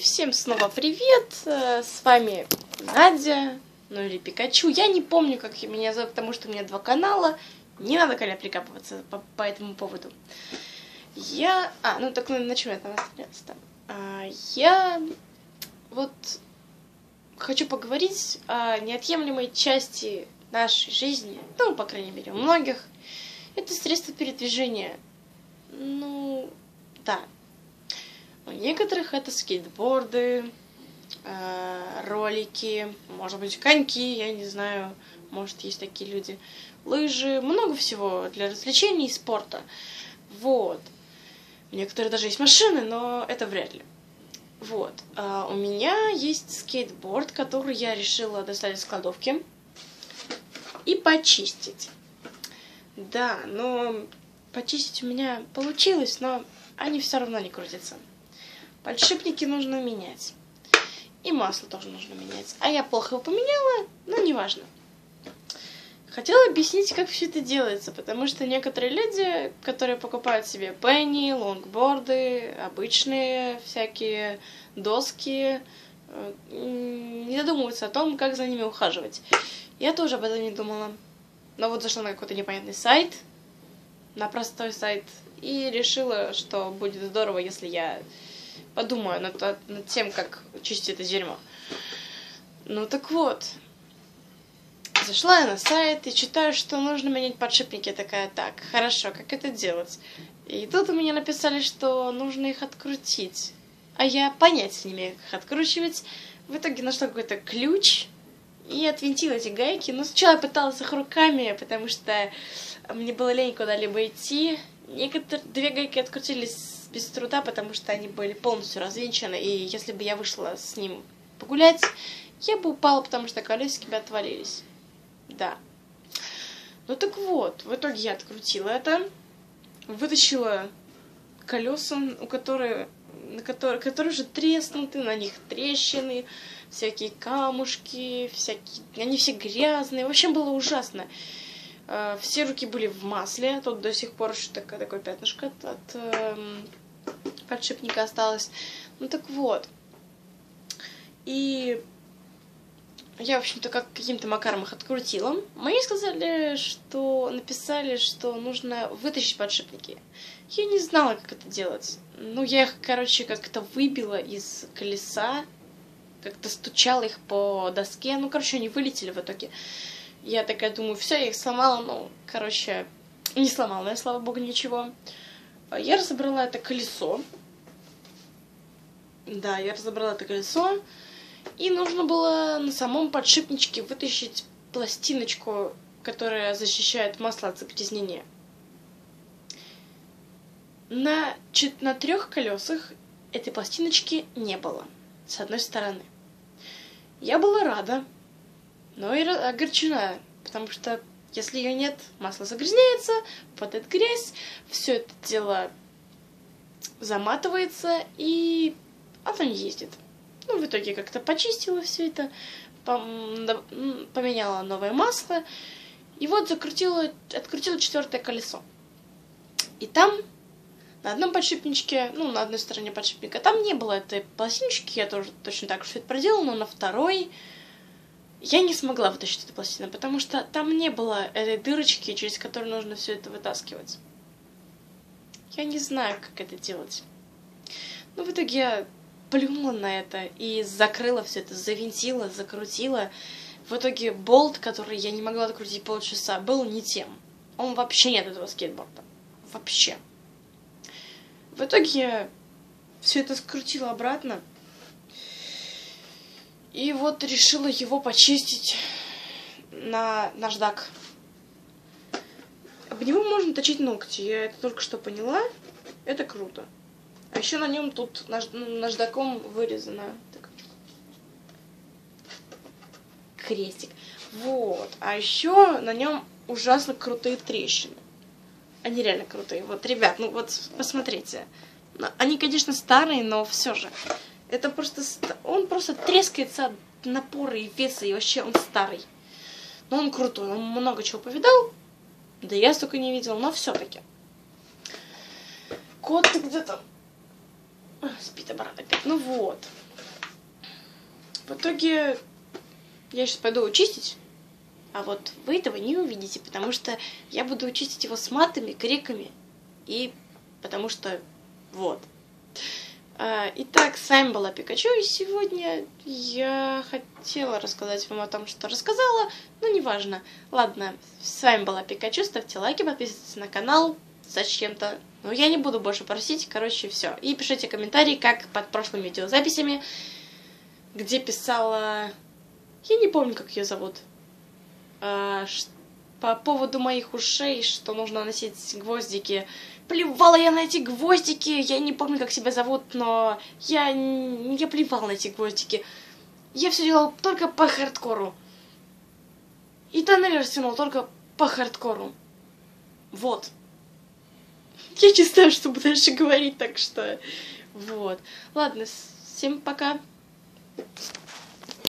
всем снова привет! Э, с вами Надя, ну или Пикачу. Я не помню, как меня зовут, потому что у меня два канала. Не надо, Коля, прикапываться по, по этому поводу. Я... А, ну так ну, начнем это наконец-то. А, я вот хочу поговорить о неотъемлемой части нашей жизни, ну, по крайней мере, у многих. Это средство передвижения. Ну, да, у некоторых это скейтборды, э, ролики, может быть, коньки, я не знаю, может, есть такие люди, лыжи, много всего для развлечений и спорта. Вот. У некоторых даже есть машины, но это вряд ли. Вот. А у меня есть скейтборд, который я решила достать из кладовки и почистить. Да, но почистить у меня получилось, но они все равно не крутятся. Подшипники нужно менять. И масло тоже нужно менять. А я плохо его поменяла, но неважно. Хотела объяснить, как все это делается, потому что некоторые люди, которые покупают себе пенни, лонгборды, обычные всякие доски, э, не задумываются о том, как за ними ухаживать. Я тоже об этом не думала. Но вот зашла на какой-то непонятный сайт, на простой сайт, и решила, что будет здорово, если я подумаю над, над тем, как чистить это дерьмо. Ну так вот, зашла я на сайт и читаю, что нужно менять подшипники. Я такая, так, хорошо, как это делать? И тут у меня написали, что нужно их открутить. А я понятия не имею, как откручивать. В итоге нашла какой-то ключ и отвинтила эти гайки. Но сначала я пыталась их руками, потому что мне было лень куда-либо идти. Некоторые две гайки открутились без труда, потому что они были полностью развенчаны, и если бы я вышла с ним погулять, я бы упала, потому что колесики бы отвалились. Да. Ну так вот, в итоге я открутила это, вытащила колеса, у которых, на которые, которые уже треснуты, на них трещины, всякие камушки, всякие, они все грязные. В общем, было ужасно. Э, все руки были в масле, тут до сих пор еще такое, такое пятнышко от, от эм, подшипника осталось. Ну так вот. И я, в общем-то, как каким-то макаром их открутила. Мне сказали, что написали, что нужно вытащить подшипники. Я не знала, как это делать. Ну, я их, короче, как-то выбила из колеса, как-то стучала их по доске. Ну, короче, они вылетели в итоге. Я такая думаю, все, я их сломала. Ну, короче, не сломала я, слава богу, ничего. Я разобрала это колесо. Да, я разобрала это колесо. И нужно было на самом подшипничке вытащить пластиночку, которая защищает масло от загрязнения. На, на трех колесах этой пластиночки не было, с одной стороны. Я была рада, но и огорчена, потому что если ее нет, масло загрязняется, попадает грязь, все это дело заматывается, и не ездит. Ну, в итоге как-то почистила все это, поменяла новое масло, и вот закрутила, открутила четвертое колесо. И там на одном подшипничке, ну, на одной стороне подшипника, там не было этой пластиночки, я тоже точно так же все это проделала, но на второй я не смогла вытащить эту пластину, потому что там не было этой дырочки, через которую нужно все это вытаскивать. Я не знаю, как это делать. Но в итоге я плюнула на это и закрыла все это, завинтила, закрутила. В итоге болт, который я не могла открутить полчаса, был не тем. Он вообще нет этого скейтборда. Вообще. В итоге я все это скрутила обратно, и вот решила его почистить на наждак. Об него можно точить ногти, я это только что поняла. Это круто. А еще на нем тут наж... наждаком вырезано так. крестик. Вот. А еще на нем ужасно крутые трещины. Они реально крутые. Вот, ребят, ну вот посмотрите. Они, конечно, старые, но все же. Это просто... Он просто трескается от напора и веса, и вообще он старый. Но он крутой, он много чего повидал. Да я столько не видел, но все-таки. Кот ты где-то... Спит обратно опять. Ну вот. В итоге я сейчас пойду чистить, а вот вы этого не увидите, потому что я буду чистить его с матами, криками, и потому что вот. А, итак, с вами была Пикачу, и сегодня я хотела рассказать вам о том, что рассказала, но неважно. Ладно, с вами была Пикачу, ставьте лайки, подписывайтесь на канал, зачем-то. Ну, я не буду больше просить, короче, все. И пишите комментарии, как под прошлыми видеозаписями, где писала... Я не помню, как ее зовут. А, по поводу моих ушей, что нужно носить гвоздики. Плевала я на эти гвоздики, я не помню, как себя зовут, но я, я плевала на эти гвоздики. Я все делал только по хардкору. И тоннель растянул только по хардкору. Вот. Я не знаю, что буду дальше говорить, так что... Вот. Ладно, всем пока.